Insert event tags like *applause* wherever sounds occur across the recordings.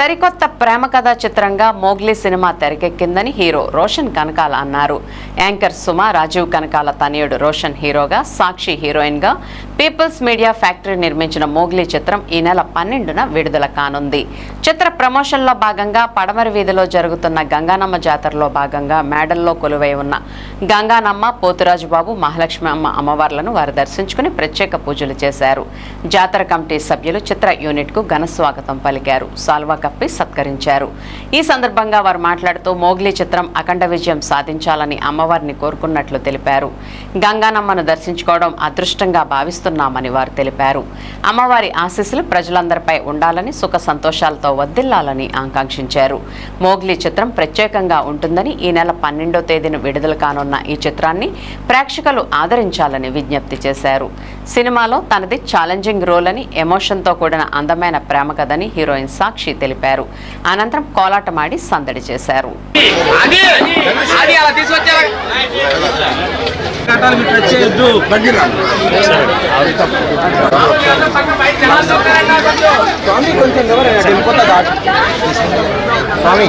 సరికొత్త ప్రేమ కథా చిత్రంగా మోగ్లీ సినిమా తెరకెక్కిందని హీరో రోషన్ కనకాల అన్నారు. యాంకర్ సుమ రాజీవ్ కనకాల తనయుడు రోషన్ హీరోగా సాక్షి హీరోయిన్గా పీపుల్స్ మీడియా ఫ్యాక్టరీ నిర్మించిన మోగ్లీ చిత్రం ఈ నెల పన్నెండున విడుదల కానుంది. చిత్ర ప్రమోషన్లో భాగంగా పడమరి వీధిలో జరుగుతున్న గంగానమ్మ జాతరలో భాగంగా మేడల్లో కొలువై ఉన్న గంగానమ్మ పోతురాజు బాబు మహాలక్ష్మి అమ్మ అమ్మవార్లను వారు దర్శించుకుని ప్రత్యేక పూజలు చేశారు. జాతర కమిటీ సభ్యులు చిత్ర యూనిట్కు ఘన స్వాగతం పలికారు. సాల్వా కప్పి సత్కరించారు. ఈ సందర్భంగా వారు మాట్లాడుతూ మోగ్లీ చిత్రం అఖండ విజయం సాధించాలని అమ్మవారిని కోరుకున్నట్లు తెలిపారు. గంగానమ్మను దర్శించుకోవడం అదృష్టంగా భావిస్తున్నామని వారు తెలిపారు. అమ్మవారి ఆశీస్సులు ప్రజలందరిపై ఉండాలని సుఖ సంతోషాలతో వద్దిల్లాలని ఆకాంక్షించారు. మోగ్లీ చిత్రం ప్రత్యేకంగా ఉంటుందని ఈ నెల పన్నెండో తేదీన విడుదల కానున్న ఈ చిత్రాన్ని ప్రేక్షకులు ఆదరించాలని విజ్ఞప్తి చేశారు. సినిమాలో తనది ఛాలెంజింగ్ రోల్ అని ఎమోషన్తో కూడిన అందమైన ప్రేమ కథని హీరోయిన్ సాక్షి తెలిపారు. అనంతరం కోలాటమాడి సందడి చేశారు. స్వామి.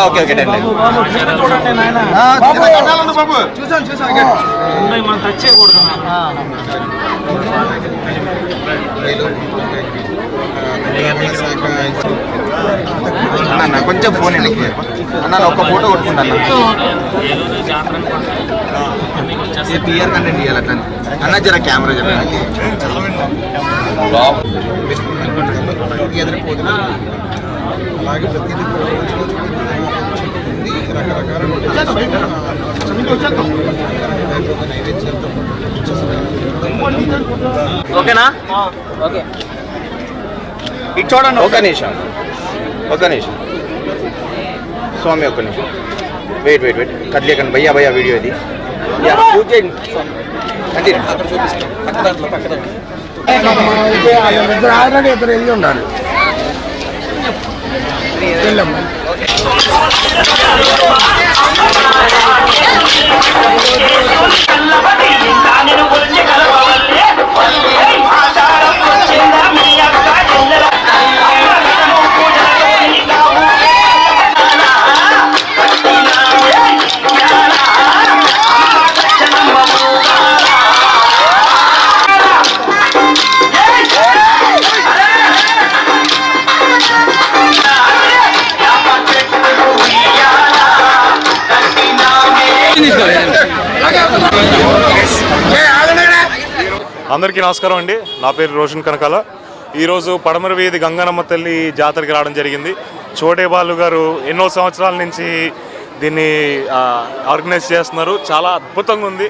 ఓకే ఓకే డన్ చూసాను చూసాను మనం టచ్ చేయకూడదు అన్న కొంచెం ఫోన్ వెనక్కి అన్న నా ఒక్క ఫోటో కొట్టుకుంటాను. పిఆర్ కంటెంట్ ఇవ్వాలి అట్లా అన్న జర కెమెరా ప్రతి ఓకేనా? ఓకే. ఇటు చూడండి ఒక నిమిషం. ఒక నిమిషం. స్వామి ఒక్క నిమిషం. వెయిట్ వెయిట్ వెయిట్ కట్ చేయకండి. భయ్యా భయ్యా వీడియో ఇది. పూజ కంటిన్యూ అక్కడ చూపిస్తాను పక్క దాంట్లో పక్క దాంట్లో. ఇద్దరు ఆల్రెడీ ఇద్దరు వెళ్ళి ఉండాలి. వెళ్ళమ్మా. అందరికీ నమస్కారం అండి. నా పేరు రోషన్ కనకాల. ఈరోజు పడమర వీధి గంగనమ్మ తల్లి జాతరకి రావడం జరిగింది. చోటే బాలు గారు ఎన్నో సంవత్సరాల నుంచి దీన్ని ఆర్గనైజ్ చేస్తున్నారు. చాలా అద్భుతంగా ఉంది.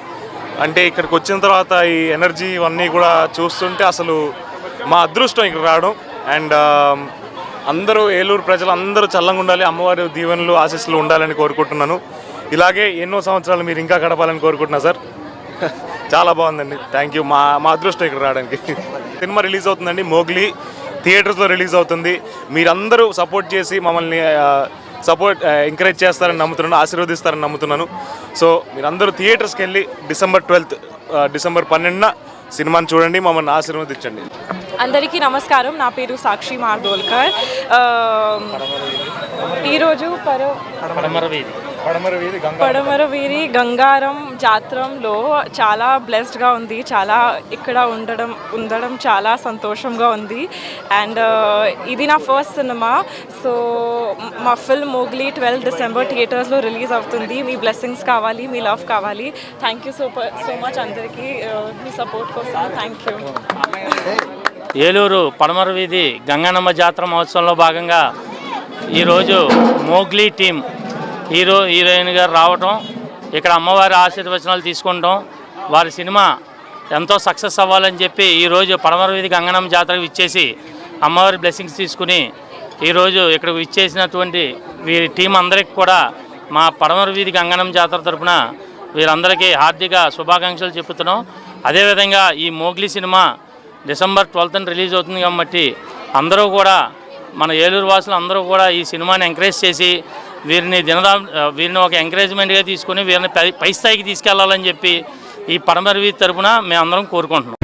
అంటే ఇక్కడికి వచ్చిన తర్వాత ఈ ఎనర్జీ ఇవన్నీ కూడా చూస్తుంటే అసలు మా అదృష్టం ఇక్కడ రావడం. అండ్ అందరూ ఏలూరు ప్రజలు అందరూ చల్లంగా ఉండాలి. అమ్మవారి దీవెనలు ఆశీస్సులు ఉండాలని కోరుకుంటున్నాను. ఇలాగే ఎన్నో సంవత్సరాలు మీరు ఇంకా గడపాలని కోరుకుంటున్నా సార్. *laughs* చాలా బాగుందండి. థ్యాంక్ యూ మా మా అదృష్టం ఇక్కడ రావడానికి. సినిమా రిలీజ్ అవుతుందండి. మోగ్లీ థియేటర్స్లో రిలీజ్ అవుతుంది. మీరందరూ సపోర్ట్ చేసి మమ్మల్ని సపోర్ట్ ఎంకరేజ్ చేస్తారని నమ్ముతున్నాను ఆశీర్వదిస్తారని నమ్ముతున్నాను. సో మీరందరూ థియేటర్స్కి వెళ్ళి డిసెంబర్ ట్వెల్త్ డిసెంబర్ పన్నెండున సినిమాని చూడండి మమ్మల్ని ఆశీర్వదించండి. అందరికీ నమస్కారం. నా పేరు సాక్షి మార్దోల్కర్ ఈరోజు పరో పడమర వీధి గంగా పడమర వీరి గంగారం జాతరంలో చాలా బ్లెస్డ్గా ఉంది. చాలా ఇక్కడ ఉండడం ఉండడం చాలా సంతోషంగా ఉంది. అండ్ ఇది నా ఫస్ట్ సినిమా సో మా ఫిల్మ్ మోగ్లీ ట్వెల్వ్ డిసెంబర్ థియేటర్స్లో రిలీజ్ అవుతుంది. మీ బ్లెస్సింగ్స్ కావాలి మీ లవ్ కావాలి. Thank you so so much అందరికీ ఆ, మీ సపోర్ట్ కోసం. థ్యాంక్ యూ ఏలూరు పడమర వీధి గంగనమ్మ జాతర మహోత్సవంలో భాగంగా ఈరోజు మోగ్లీ టీం హీరో హీరోయిన్ గారు రావటం ఇక్కడ అమ్మవారి ఆశీర్వచనాలు తీసుకుంటాం వారి సినిమా ఎంతో సక్సెస్ అవ్వాలని చెప్పి ఈరోజు పడమర వీధి గంగనం జాతరకు ఇచ్చేసి అమ్మవారి బ్లెస్సింగ్స్ తీసుకుని ఈరోజు ఇక్కడ ఇచ్చేసినటువంటి వీరి టీం అందరికి కూడా మా పడమర వీధి గంగనం జాతర తరఫున వీరందరికీ హార్దిక శుభాకాంక్షలు చెప్తున్నాం అదేవిధంగా ఈ మోగ్లీ సినిమా డిసెంబర్ ట్వెల్త్న రిలీజ్ అవుతుంది కాబట్టి అందరూ కూడా మన ఏలూరు వాసులు అందరూ కూడా ఈ సినిమాని ఎంకరేజ్ చేసి వీరిని దినదా వీరిని ఒక ఎంకరేజ్మెంట్గా తీసుకుని వీరిని పై స్థాయికి తీసుకెళ్ళాలని చెప్పి ఈ పడమరవి తరపున మేమందరం కోరుకుంటున్నాం.